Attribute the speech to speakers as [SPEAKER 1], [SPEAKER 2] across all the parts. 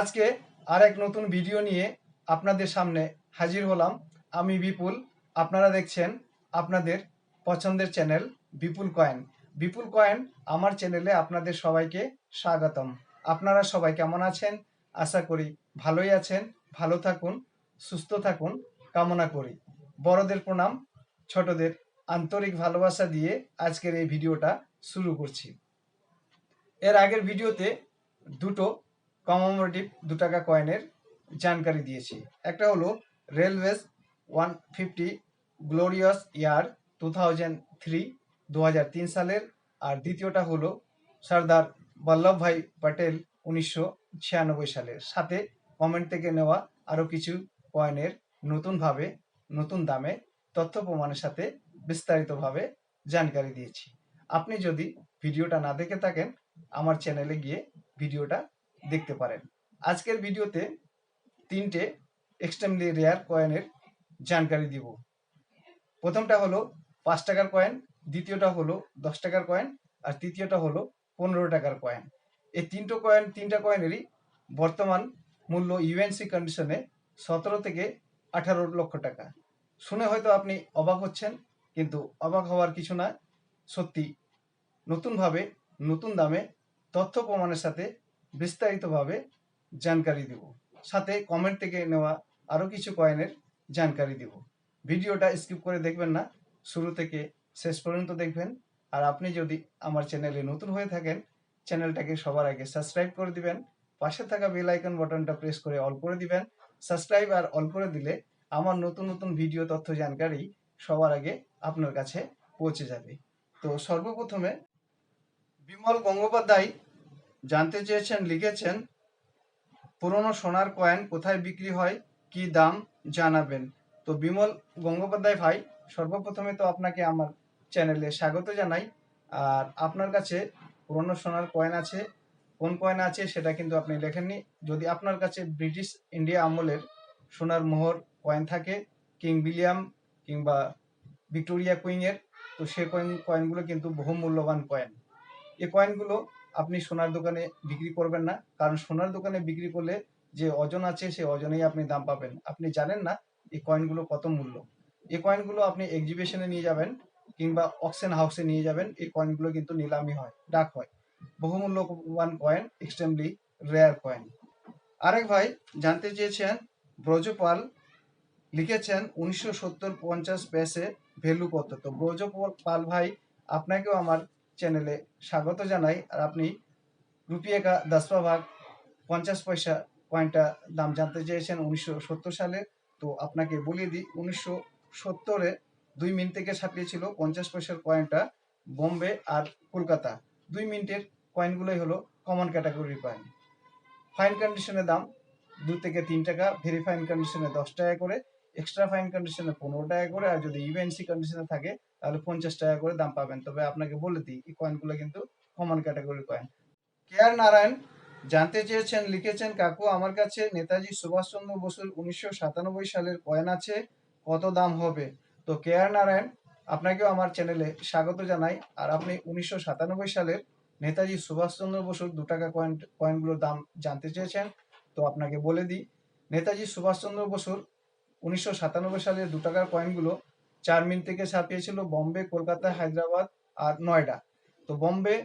[SPEAKER 1] আজকে আর এক নতুন ভিডিও নিয়ে আপনাদের সামনে হাজির হলাম। আমি বিপুল, আপনারা দেখছেন আপনাদের পছন্দের channel Bipul coin. Bipul coin, আমার চ্যানেলে আপনাদের সবাইকে স্বাগতম। আপনারা সবাই কেমন আছেন? আশা করি ভালোই আছেন, ভালো থাকুন, সুস্থ থাকুন, কামনা করি। বড়দের প্রণাম, ছোটদের আন্তরিক ভালোবাসা দিয়ে আজকের এই ভিডিওটা শুরু করছি। এর আগের ভিডিওতে দুটো কমোমোরেটিভ দু টাকা কয়েনের জানকারি দিয়েছি। একটা হলো railways one fifty glorious year two thousand three দু তিন সালের। আর দ্বিতীয়টা হলো সর্দার বল্লভভাই পটেল উনিশশো ছিয়ানব্বই সালের। সাথে কমেন্ট থেকে নেওয়া আরও কিছু কয়েনের নতুনভাবে, নতুন দামে তথ্য প্রমাণের সাথে বিস্তারিতভাবে জানকারি দিয়েছি। আপনি যদি ভিডিওটা না দেখে থাকেন, আমার চ্যানেলে গিয়ে ভিডিওটা দেখতে পারেন। আজকের ভিডিওতে তিনটে এক্সট্রিমলি রেয়ার কয়েনের জানকারি দিব। প্রথমটা হলো পাঁচ টাকার কয়েন দ্বিতীয়টা হলো দশ টাকার কয়েন আর তৃতীয়টা হলো পনেরো টাকার কয়েন এই তিনটো কয়েন তিনটা কয়েনেরই বর্তমান মূল্য ইউএনসি কন্ডিশনে সতেরো থেকে আঠারো লক্ষ টাকা। শুনে হয়তো আপনি অবাক হচ্ছেন, কিন্তু অবাক হওয়ার কিছু না। সত্যি, নতুনভাবে, নতুন দামে, তথ্য প্রমাণের সাথে বিস্তারিতভাবে জানকারি দেব। সাথে কমেন্ট থেকে নেওয়া আরও কিছু কয়েনের জানকারি দেব। ভিডিওটা স্কিপ করে দেখবেন না। শুরু থেকে শেষ পর্যন্ত দেখবেন। আর আপনি যদি আমার চ্যানেলে নতুন হয়ে থাকেন চ্যানেলটাকে সবার আগে সাবস্ক্রাইব করে দিবেন। পাশে থাকা বেল আইকন বাটনটা প্রেস করে অল করে দিবেন। সাবস্ক্রাইব আর অল করে দিলে আমার নতুন নতুন ভিডিও তথ্য জানকারি সবার আগে আপনার কাছে পৌঁছে যাবে। তো সর্বপ্রথমে বিমল গঙ্গোপাধ্যায় জানতে চেয়েছেন, লিখেছেন, পুরনো সোনার কয়েন কোথায় বিক্রি হয়, কি দাম, জানাবেন। তো বিমল গঙ্গোপাধ্যায় ভাই, সর্বপ্রথমে তো আপনাকে আমার চ্যানেলে স্বাগত জানাই। আর আপনার কাছে পুরনো সোনার কয়েন আছে, কোন কয়েন আছে সেটা কিন্তু আপনি লেখেননি। যদি আপনার কাছে ব্রিটিশ ইন্ডিয়া আমলের সোনার মোহর কয়েন থাকে, কিং বিলিয়াম কিংবা ভিক্টোরিয়া কুইংয়ের, তো সে কয়েন, কয়েনগুলো কিন্তু বহু মূল্যবান কয়েন। এই কয়েনগুলো আপনি সোনার দোকানে বিক্রি করবেন না, কারণ সোনার দোকানে বিক্রি করলে যে ওজন আছে, সেই ওজনেই আপনি দাম পাবেন। আপনি জানেন না এই কয়েনগুলো কত মূল্য। এই কয়েনগুলো আপনি এক্সিবিশনে নিয়ে যাবেন কিংবা অকশন হাউসে নিয়ে যাবেন, এই কয়েনগুলো কিন্তু নিলামি হয়, ডাক হয়। বহুমূল্যবান কয়েন এক্সট্রিমলি রেয়ার কয়েন। আরেক ভাই জানতে চেয়েছেন, ব্রজপাল লিখেছেন উনিশশো সত্তর পঞ্চাশ পেসে ভ্যালু কত? তো ব্রজপাল ভাই, আপনাকেও আমার চ্যানেলে স্বাগত জানাই। আর আপনি রুপিয়ে কা দশবা ভাগ পঞ্চাশ পয়সা কয়েনটা দাম জানতে চেয়েছেন উনিশশো সত্তর সালে। তো আপনাকে বলিয়ে দিই, উনিশশো সত্তরে দুই মিনিট থেকে ছাপিয়েছিল পঞ্চাশ পয়সার কয়েনটা বোম্বে আর কলকাতা। দুই মিনিটের কয়েনগুলোই হলো কমন ক্যাটাগরির কয়েন ফাইন কন্ডিশনের দাম দু থেকে তিন টাকা ভেরি ফাইন কন্ডিশনে দশ টাকা করে। এক্সট্রা ফাইন কন্ডিশনে পনেরো টাকা করে আর যদি ইউএনসি কন্ডিশনে থাকে, তাহলে পঞ্চাশ টাকা করে দাম পাবেন। তবে আপনাকে বলে দিই, এই কয়েনগুলো কিন্তু common category coin K R Narayan জানতে চেয়েছেন, লিখেছেন, কাকু, আমার কাছে নেতাজি সুভাষচন্দ্র বসুর উনিশশো সাতানব্বই সালের কয়েন আছে, কত দাম হবে? তো কে আর নারায়ণ আপনাকেও আমার চ্যানেলে স্বাগত জানাই। আর আপনি উনিশশো সাতানব্বই সালের নেতাজি সুভাষচন্দ্র বসুর দু টাকা কয়েন কয়েনগুলোর দাম জানতে চেয়েছেন, তো আপনাকে বলে দিই, নেতাজি সুভাষচন্দ্র বসুর উনিশশো সালের দু টাকার কয়েনগুলো চার মিনিট থেকে ছাপিয়েছিল বম্বে, কলকাতা, হায়দ্রাবাদ আর নয়ডা। তো বম্বে,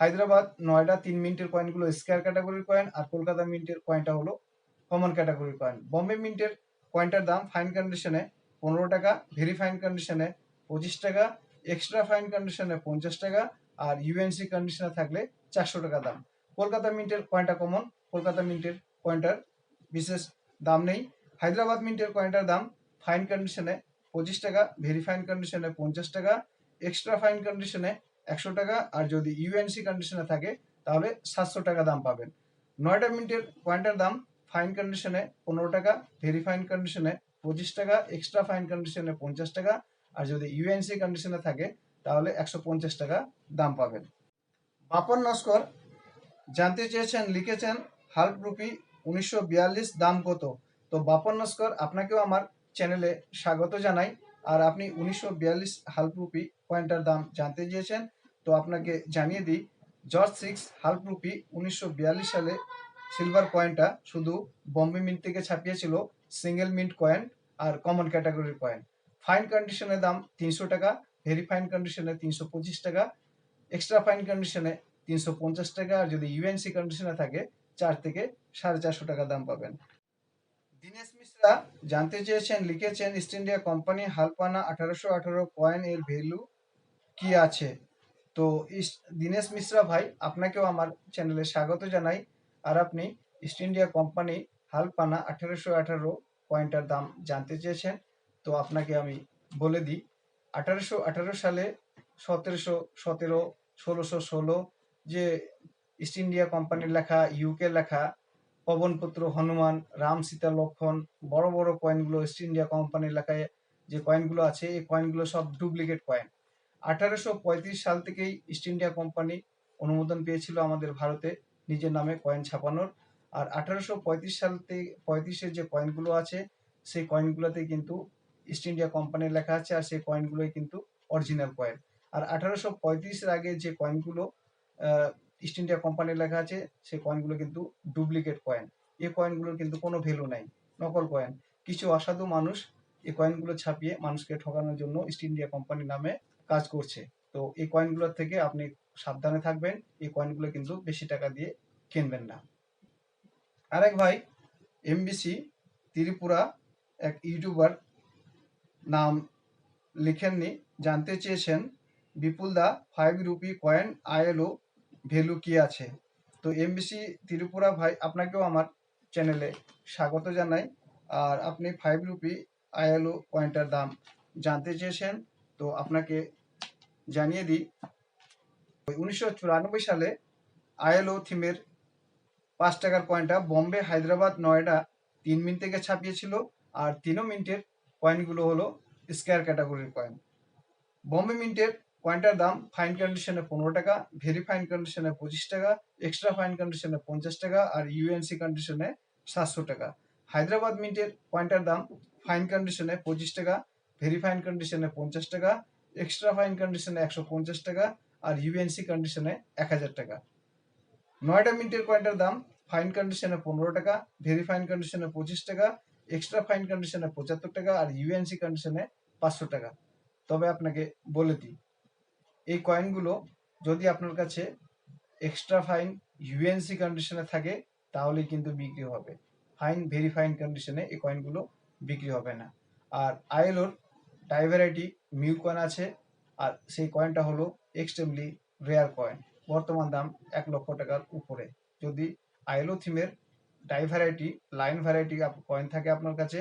[SPEAKER 1] হায়দ্রাবাদ, নয়ডা তিন মিনিটের কয়েনগুলো স্কোয়ার ক্যাটাগরির কয়েন আর কলকাতা মিন্টের কয়েনটা হলো কমন ক্যাটাগরির কয়েন বম্বে মিন্টের কয়েনটার দাম ফাইন কন্ডিশনে পনেরো টাকা ভেরি ফাইন কন্ডিশনে পঁচিশ টাকা এক্সট্রা ফাইন কন্ডিশনে পঞ্চাশ টাকা আর ইউএনসি কন্ডিশনে থাকলে চারশো টাকা দাম। কলকাতা মিন্টের কয়েনটা কমন কলকাতা মিন্টের কয়েনটার বিশেষ দাম নেই। হায়দ্রাবাদ মিন্টের কয়েনটার দাম ফাইন কন্ডিশনে পঁচিশ টাকা ভেরি ফাইন কন্ডিশনে পঞ্চাশ টাকা এক্সট্রা ফাইন কন্ডিশনে একশো টাকা, আর যদি ইউএনসি কন্ডিশনে থাকে, তাহলে সাতশো টাকা দাম পাবেন। নয়টা মিনিটের কয়েনটার দাম ফাইন কন্ডিশনে পনেরো টাকা ভেরি ফাইন কন্ডিশনে পঁচিশ টাকা এক্সট্রা ফাইন কন্ডিশনে পঞ্চাশ টাকা, আর যদি ইউএনসি কন্ডিশনে থাকে, তাহলে একশো পঞ্চাশ টাকা দাম পাবেন। বাপন নস্কর, জানতে চেয়েছেন, লিখেছেন হাল্ক রুপি উনিশশো বিয়াল্লিশ দাম কত? তো বাপন নস্কর, আপনাকেও আমার চ্যানেলে স্বাগত জানাই। আর আপনি উনিশশো বিয়াল্লিশ হাল্ক রুপি কয়েনটার দাম জানতে চেয়েছেন, তো আপনাকে জানিয়ে দিই, জর্জ সিক্স হাল্ক রুপি উনিশশো বিয়াল্লিশ সালে সিলভার কয়েনটা শুধু বম্বে মিন্ট থেকে ছাপিয়েছিল সিঙ্গেল মিন্ট কয়েন আর কমন ক্যাটাগরির কয়েন ফাইন কন্ডিশনের দাম তিনশো টাকা ভেরি ফাইন কন্ডিশনে তিনশো পঁচিশ টাকা এক্সট্রা ফাইন কন্ডিশনে তিনশো পঞ্চাশ টাকা, আর যদি ইউএনসি কন্ডিশনে থাকে, চার থেকে সাড়ে চারশো টাকা দাম পাবেন। দীনেশ মিশ্রা জানতে চেয়েছেন, লিখেছেন, ইস্ট ইন্ডিয়া কোম্পানি হালপানা আঠারোশো আঠারো কয়েন এর ভ্যালু কি আছে? তো দীনেশ মিশ্রা ভাই, আপনাকেও আমার চ্যানেলে স্বাগত জানাই। আর আপনি ইস্ট ইন্ডিয়া কোম্পানি হালপানা আঠারোশো আঠারো কয়েনটার দাম জানতে চেয়েছেন, তো আপনাকে আমি বলে দিই। আঠারোশো আঠারো সালে সতেরোশো সতেরো, ষোলোশো ষোলো, যে ইস্ট ইন্ডিয়া কোম্পানির লেখা ইউকে লেখা পবনপুত্র, হনুমান, রাম সীতা, লক্ষণ, বড় বড় কয়েনগুলো ইস্ট ইন্ডিয়া কোম্পানির লেখায় যে কয়েনগুলো আছে, এই কয়েনগুলো সব ডুপ্লিকেট কয়েন আঠারোশো পঁয়ত্রিশ সাল থেকেই ইস্ট ইন্ডিয়া কোম্পানি অনুমোদন পেয়েছিল আমাদের ভারতে নিজের নামে কয়েন ছাপানোর। আর আঠারোশো পঁয়ত্রিশ সাল থেকে পঁয়ত্রিশের যে কয়েনগুলো আছে, সেই কয়েনগুলোতে কিন্তু ইস্ট ইন্ডিয়া কোম্পানির লেখা আছে, আর সেই কয়েনগুলোই কিন্তু অরিজিনাল কয়েন আর আঠারোশো পঁয়ত্রিশের আগে যে কয়েনগুলো ইস্ট ইন্ডিয়া কোম্পানির লেখা আছে, সেই কয়েনগুলো কিন্তু ডুপ্লিকেট কয়েন এই কয়েনগুলোর কিন্তু কোনো ভ্যালু নাই, নকল কয়েন কিছু অসাধু মানুষ এই কয়েনগুলো ছাপিয়ে মানুষকে ঠকানোর জন্য ইস্ট ইন্ডিয়া কোম্পানির নামে কাজ করছে। তো এই কয়েনগুলোর থেকে আপনি সাবধানে থাকবেন, এই কয়েনগুলো কিন্তু বেশি টাকা দিয়ে কিনবেন না। আরেক ভাই এমবিসি ত্রিপুরা এক ইউটিউবার নাম লিখেননি, জানতে চেয়েছেন, বিপুল দা five rupee coin ILO value কি আছে? তো এমবিসি ত্রিপুরা ভাই, আপনাকেও আমার চ্যানেলে স্বাগত জানাই। আর আপনি ফাইভ রুপি আইএলও কয়েনটার দাম জানতে চেয়েছেন, তো আপনাকে জানিয়ে দিই। উনিশশো সালে আইএলও থিমের পাঁচ টাকার কয়েনটা বম্বে হায়দ্রাবাদ নয়ডা তিন মিনিট থেকে ছাপিয়েছিল। আর তিনও মিনিটের কয়েনগুলো হলো স্কোয়ার ক্যাটাগরির কয়েন বম্বে মিন্টের কয়েনটার দাম ফাইন কন্ডিশনে পনেরো টাকা ভেরি ফাইন কন্ডিশনে পঁচিশ টাকা এক্সট্রা ফাইন কন্ডিশনে পঞ্চাশ টাকা আর ইউএনসি কন্ডিশনে সাতশো টাকা হায়দ্রাবাদ মিন্টের কয়েনটার দাম ফাইন কন্ডিশনে পঁচিশ টাকা ভেরি ফাইন কন্ডিশনে পঞ্চাশ টাকা এক্সট্রা ফাইন কন্ডিশনে একশো পঞ্চাশ টাকা আর ইউএনসি কন্ডিশনে এক হাজার টাকা নয়টা মিন্টের কয়েনটার দাম ফাইন কন্ডিশনে পনেরো টাকা ভেরি ফাইন কন্ডিশনে পঁচিশ টাকা এক্সট্রা ফাইন কন্ডিশনে পঁচাত্তর টাকা আর ইউএনসি কন্ডিশনে পাঁচশো টাকা তবে আপনাকে বলে দিই এই কয়েনগুলো যদি আপনার কাছে এক্সট্রা ফাইন ইউএনসি কন্ডিশনে থাকে, তাহলে কিন্তু বিক্রি হবে। ফাইন ভেরি ফাইন কন্ডিশনে এই কয়েনগুলো বিক্রি হবে না। আর আইএলওর ডাইভ্যারাইটি মিউ কয়েন আছে, আর সেই কয়েনটা হলো এক্সট্রিমলি রেয়ার কয়েন বর্তমান দাম এক লক্ষ টাকার উপরে। যদি আইএলও থিমের die variety line variety coin থাকে আপনার কাছে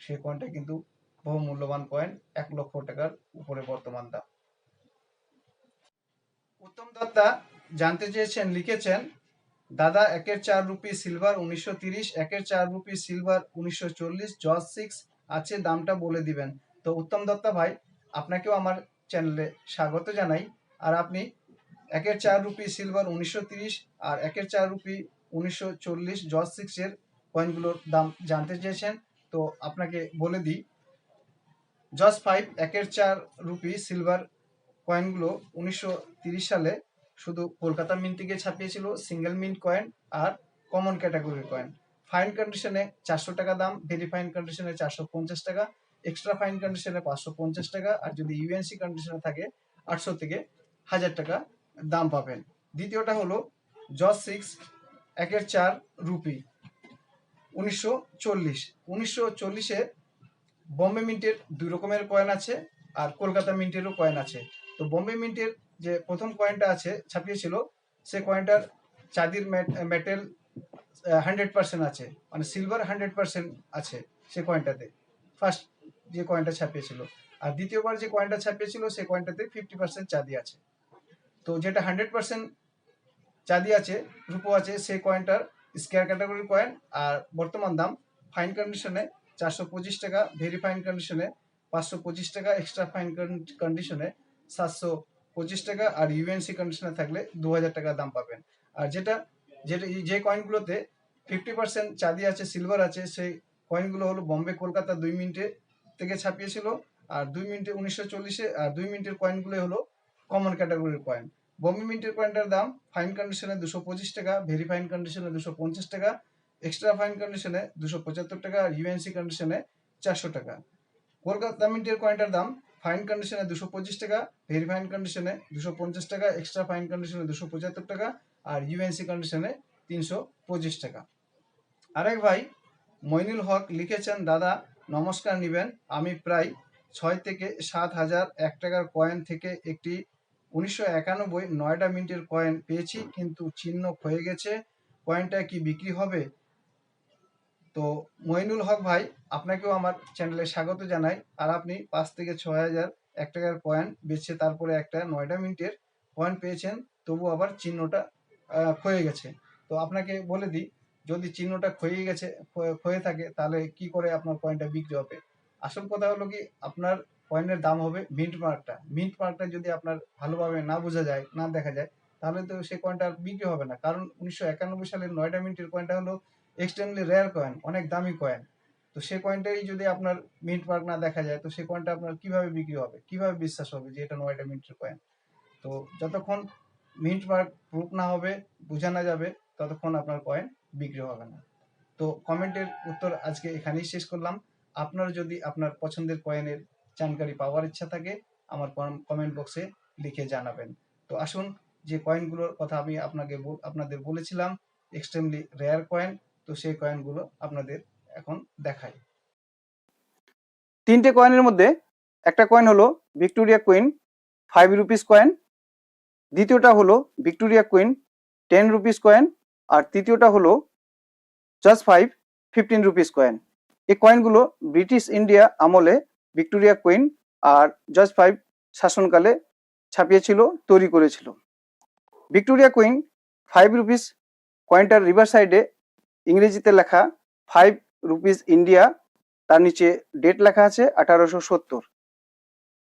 [SPEAKER 1] সেই কয়েনটা কিন্তু বহু মূল্যবান কয়েন এক লক্ষ টাকার উপরে বর্তমান দাম। উত্তম দত্তা জানতে চেয়েছেন, লিখেছেন, দাদা, একের চার রুপি সিলভার উনিশশো তিরিশ, একের চার রুপি সিলভার উনিশশো চল্লিশ, জজ সিক্স আছে, দামটা বলে দিবেন। তো উত্তম দত্তা ভাই, আপনাকেও আমার চ্যানেলে স্বাগত জানাই। আর আপনি, একের চার রুপি সিলভার উনিশশো তিরিশ আর একের চার রুপি উনিশশো চল্লিশ, জজ সিক্সের কয়েনগুলোর দাম জানতে চেয়েছেন, তো আপনাকে বলে দিই। জজ ফাইভ একের চার রুপি সিলভার কয়েনগুলো উনিশশো সালে শুধু কলকাতা মিন্ট থেকে ছাপিয়েছিল সিঙ্গেল মিন্ট কয়েন আর কমন ক্যাটাগরির কয়েন ফাইন কন্ডিশনে চারশো টাকা দাম ভেরি ফাইন কন্ডিশনে চারশো পঞ্চাশ টাকা এক্সট্রা ফাইন কন্ডিশনে পাঁচশো পঞ্চাশ টাকা, আর যদি ইউএনসি কন্ডিশনে থাকে, আটশো থেকে হাজার টাকা দাম পাবেন। দ্বিতীয়টা হলো জজ সিক্স একের চার রুপি উনিশশো চল্লিশ। উনিশশো চল্লিশে বম্বে মিন্টের দুই রকমের কয়েন আছে, আর কলকাতা মিন্টেরও কয়েন আছে। তো বোম্বে মিন্টের যে প্রথম কয়েনটা আছে ছাপিয়েছিল সে কয়েনটার চাঁদির মেটেল হান্ড্রেড পার্সেন্ট আছে মানে সিলভার হান্ড্রেড পার্সেন্ট আছে সে কয়েনটাতে ফার্স্ট যে কয়েনটা ছাপিয়েছিল। আর দ্বিতীয়বার যে কয়েনটা ছাপিয়েছিল সে কয়েনটাতে ফিফটি পার্সেন্ট চাঁদি আছে। তো যেটা হান্ড্রেড পার্সেন্ট চাঁদি আছে রূপো আছে, সেই কয়েনটার স্কোয়ার ক্যাটাগরির কয়েন আর বর্তমান দাম ফাইন কন্ডিশনে চারশো পঁচিশ টাকা ভেরি ফাইন কন্ডিশনে পাঁচশো পঁচিশ টাকা এক্সট্রা ফাইন কন্ডিশনে সাতশো পঁচিশ টাকা আর ইউএনসি কন্ডিশনে থাকলে দু হাজার দাম পাবেন। আর যেটা যেটা যে কয়েনগুলোতে ফিফটি পার্সেন্ট চাঁদি আছে সিলভার আছে, সেই কয়েনগুলো হলো বম্বে কলকাতা দুই মিনিটে থেকে ছাপিয়েছিল, আর দুই মিনিটে উনিশশো চল্লিশে, আর দুই মিনিটের কয়েনগুলো হলো কমন ক্যাটাগরির কয়েন বম্বে মিন্টের কয়েনটার দাম ফাইন কন্ডিশনে দুশো পঁচিশ টাকা ভেরি ফাইন কন্ডিশনে দুশো পঞ্চাশ টাকা এক্সট্রা ফাইন কন্ডিশনে দুশো পঁচাত্তর টাকা, আর ইউএনসি কন্ডিশনে চারশো টাকা। কলকাতা মিন্টের কয়েনটার দাম ফাইন কন্ডিশনে দুশো পঁচিশ টাকা ভেরি ফাইন কন্ডিশনে দুশো পঞ্চাশ টাকা এক্সট্রা ফাইন কন্ডিশনে দুশো পঁচাত্তর টাকা, আর ইউএনসি কন্ডিশনে তিনশো পঁচিশ টাকা। আরেক ভাই, মইনুল হক লিখেছেন, দাদা, নমস্কার নিবেন। আমি প্রায় ছয় থেকে সাত হাজার এক টাকার কয়েন থেকে একটি উনিশশো একানব্বই নয়টা মিনিটের কয়েন পেয়েছি, কিন্তু চিহ্ন ক্ষয়ে গেছে। কয়েনটা কি বিক্রি হবে? তো মইনুল হক ভাই, আপনাকেও আমার চ্যানেলে স্বাগত জানাই। আর আপনি পাঁচ থেকে ছয় হাজার এক টাকার কয়েন বেছে তারপরে একটা নয়ডা মিনিটের কয়েন পেয়েছেন তবু আবার চিহ্নটা ক্ষয়ে গেছে। তো আপনাকে বলে দিই, যদি চিহ্নটা ক্ষয়ে গেছে, ক্ষয়ে- থাকে, তাহলে কি করে আপনার কয়েনটা বিক্রি হবে? আসল কথা হলো কি, আপনার কয়েনের দাম হবে মিন্ট মার্কটা। মিন্ট মার্কটা যদি আপনার ভালোভাবে না বোঝা যায়, না দেখা যায়, তাহলে তো সেই কয়েনটা আর বিক্রি হবে না। কারণ উনিশশো একানব্বই সালের নয়ডা মিন্টের কয়েনটা হলো এক্সট্রিমলি রেয়ার কয়েন অনেক দামি কয়েন তো সেই কয়েনটাই যদি আপনার মিন্ট মার্ক না দেখা যায়, তো সে কয়েনটা আপনার কীভাবে বিক্রি হবে? কীভাবে বিশ্বাস হবে যে এটা নয়ডা মিন্টের কয়েন তো যতক্ষণ মিন্ট মার্ক প্রুফ না হবে, বোঝানো যাবে, ততক্ষণ আপনার কয়েন বিক্রি হবে না। তো কমেন্টের উত্তর আজকে এখানেই শেষ করলাম। আপনার যদি আপনার পছন্দের কয়েনের জানকারি পাওয়ার ইচ্ছা থাকে, আমার কমেন্ট বক্সে লিখে জানাবেন। তো আসুন, যে কয়েনগুলোর কথা আমি আপনাকে আপনাদের বলেছিলাম এক্সট্রিমলি রেয়ার কয়েন তো সেই কয়েনগুলো আপনাদের এখন দেখাই।
[SPEAKER 2] তিনটে কয়েনের মধ্যে একটা কয়েন হলো Victoria queen five rupees coin দ্বিতীয়টা হলো Victoria queen ten rupees coin আর তৃতীয়টা হলো just five fifteen rupees coin এই কয়েনগুলো ব্রিটিশ ইন্ডিয়া আমলে ভিক্টোরিয়া কুইন আর জাস্ট ফাইভ শাসনকালে ছাপিয়েছিল, তৈরি করেছিল। ভিক্টোরিয়া কুইন ফাইভ রুপিস কয়েনটার রিভার সাইডে ইংরেজিতে লেখা ফাইভ রুপিস ইন্ডিয়া তার নিচে ডেট লেখা আছে আঠারোশো সত্তর।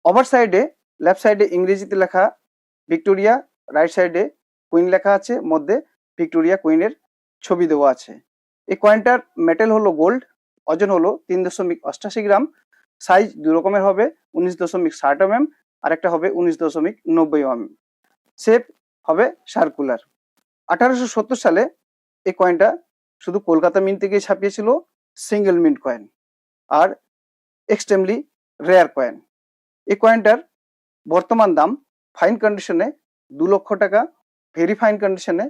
[SPEAKER 2] ওভার সাইডে লেফট সাইডে ইংরেজিতে লেখা ভিক্টোরিয়া রাইট সাইডে কুইন লেখা আছে, মধ্যে ভিক্টোরিয়া কুইনের ছবি দেওয়া আছে। এই কয়েনটার মেটেল হলো গোল্ড ওজন হলো তিন দশমিক অষ্টাশি গ্রাম সাইজ দু রকমের হবে, উনিশ দশমিক ষাট এম এম আর একটা হবে উনিশ দশমিক নব্বই এম এম শেপ হবে সার্কুলার আঠারোশো সত্তর সালে এই কয়েনটা শুধু কলকাতা মিন্ট থেকে ছাপিয়েছিল সিঙ্গেল মিন্ট কয়েন আর এক্সট্রিমলি রেয়ার কয়েন এই কয়েনটার বর্তমান দাম ফাইন কন্ডিশনে দু লক্ষ টাকা ভেরি ফাইন কন্ডিশনে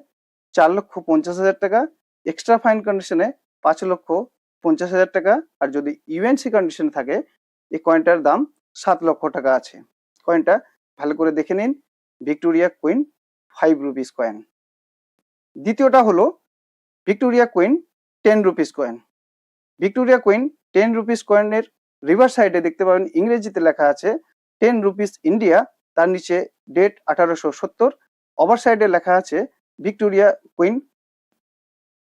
[SPEAKER 2] চার লক্ষ পঞ্চাশ হাজার টাকা এক্সট্রা ফাইন কন্ডিশনে পাঁচ লক্ষ পঞ্চাশ হাজার টাকা আর যদি ইউএনসি কন্ডিশনে থাকে, এই কয়েনটার দাম সাত লক্ষ টাকা আছে। কয়েনটা ভালো করে দেখে নিন Victoria queen five rupees coin দ্বিতীয়টা হলো Victoria queen ten rupees coin Victoria queen ten rupees কয়েনের রিভার সাইডে দেখতে পাবেন, ইংরেজিতে লেখা আছে টেন রুপিস ইন্ডিয়া তার নিচে ডেট আঠারোশো সত্তর। ওভার সাইডে লেখা আছে ভিক্টোরিয়া কুইন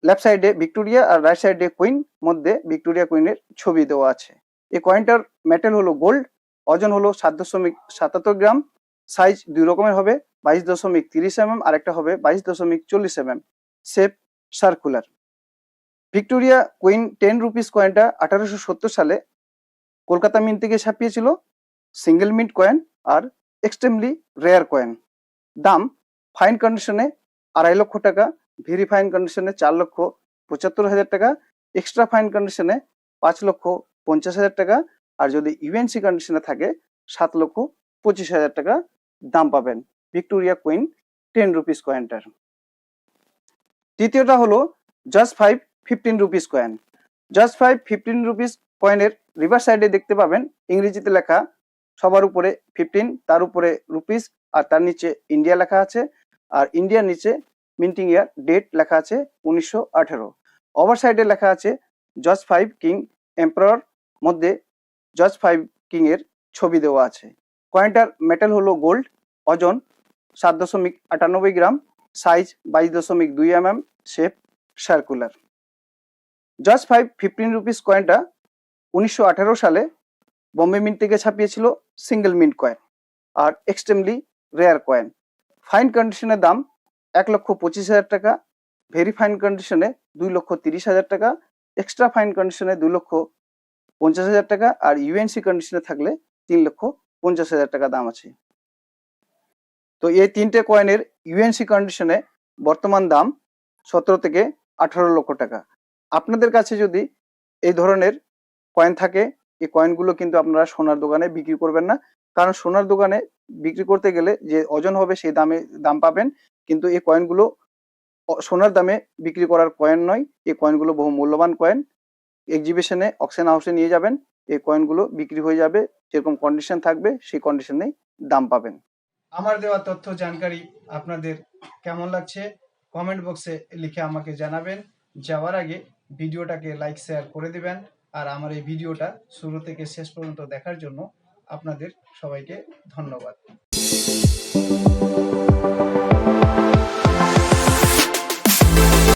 [SPEAKER 2] লেফট সাইডে ভিক্টোরিয়া আর রাইট সাইডে কুইন মধ্যে ভিক্টোরিয়া কুইনের ছবি দেওয়া আছে। এই কয়েনটার মেটেল হলো গোল্ড ওজন হলো সাত দশমিক সাতাত্তর গ্রাম সাইজ দুই রকমের হবে, বাইশ দশমিক তিরিশ এম আর একটা হবে বাইশ দশমিক চল্লিশ M shape circular Victoria queen ten rupees কয়েনটা আঠারোশো সত্তর সালে কলকাতা মিন্ট থেকে ছাপিয়েছিল সিঙ্গেল মিন্ট কয়েন আর এক্সট্রিমলি রেয়ার কয়েন দাম ফাইন কন্ডিশনে আড়াই লক্ষ টাকা ভেরি ফাইন কন্ডিশনে চার লক্ষ পঁচাত্তর হাজার টাকা এক্সট্রা ফাইন কন্ডিশনে পাঁচ লক্ষ পঞ্চাশ হাজার টাকা, আর যদি ইউএনসি কন্ডিশনে থাকে সাত লক্ষ পঁচিশ হাজার টাকা, দাম পাবেন ভিক্টোরিয়া কুইন টেন রুপিস কয়েনটার তৃতীয়টা হলো just five fifteen rupees coin just five fifteen rupees কয়েনের রিভার সাইডে দেখতে পাবেন, ইংরেজিতে লেখা সবার উপরে ফিফটিন তার উপরে রুপিস আর তার নিচে ইন্ডিয়া লেখা আছে। আর ইন্ডিয়ার নিচে মিন্টিং ইয়ার ডেট লেখা আছে উনিশশো আঠেরো। ওভার সাইডে লেখা আছে জজ ফাইভ কিং এম্পারর মধ্যে জজ ফাইভ কিং এর ছবি দেওয়া আছে। কয়েনটার মেটাল হলো গোল্ড ওজন সাত দশমিক আটানব্বই গ্রাম। সাইজ বাইশ দশমিক দুই M M shape circular just five fifteen rupees কয়েনটা উনিশশো আঠারো সালে বম্বে মিন্ট থেকে ছাপিয়েছিল সিঙ্গেল মিন্ট কয়েন আর এক্সট্রিমলি রেয়ার কয়েন ফাইন কন্ডিশনের দাম এক লক্ষ পঁচিশ হাজার টাকা ভেরি ফাইন কন্ডিশনে দুই লক্ষ তিরিশ হাজার টাকা এক্সট্রা ফাইন কন্ডিশনে দুই লক্ষ পঞ্চাশ হাজার টাকা আর ইউএনসি কন্ডিশনে থাকলে তিন লক্ষ পঞ্চাশ হাজার টাকা দাম আছে। তো এই তিনটে কয়েনের ইউএনসি কন্ডিশনে বর্তমান দাম সতেরো থেকে আঠারো লক্ষ টাকা। আপনাদের কাছে যদি এই ধরনের কয়েন থাকে, এই কয়েনগুলো কিন্তু আপনারা সোনার দোকানে বিক্রি করবেন না। কারণ সোনার দোকানে বিক্রি করতে গেলে যে ওজন হবে, সেই দামে দাম পাবেন। কিন্তু এই কয়েনগুলো সোনার দামে বিক্রি করার কয়েন নয়। এই কয়েনগুলো বহু মূল্যবান কয়েন এক্সিবিশনে অকশন হাউসে নিয়ে যাবেন। এই কয়েনগুলো বিক্রি হয়ে যাবে। যেরকম কন্ডিশন থাকবে, সেই কন্ডিশনেই দাম পাবেন।
[SPEAKER 1] আমার দেওয়া তথ্য জানকারি আপনাদের কেমন লাগছে? কমেন্ট বক্সে লিখে আমাকে জানাবেন। যাওয়ার আগে ভিডিওটাকে লাইক শেয়ার করে দেবেন। আর আমার এই ভিডিওটা শুরু থেকে শেষ পর্যন্ত দেখার জন্য আপনাদের সবাইকে ধন্যবাদ।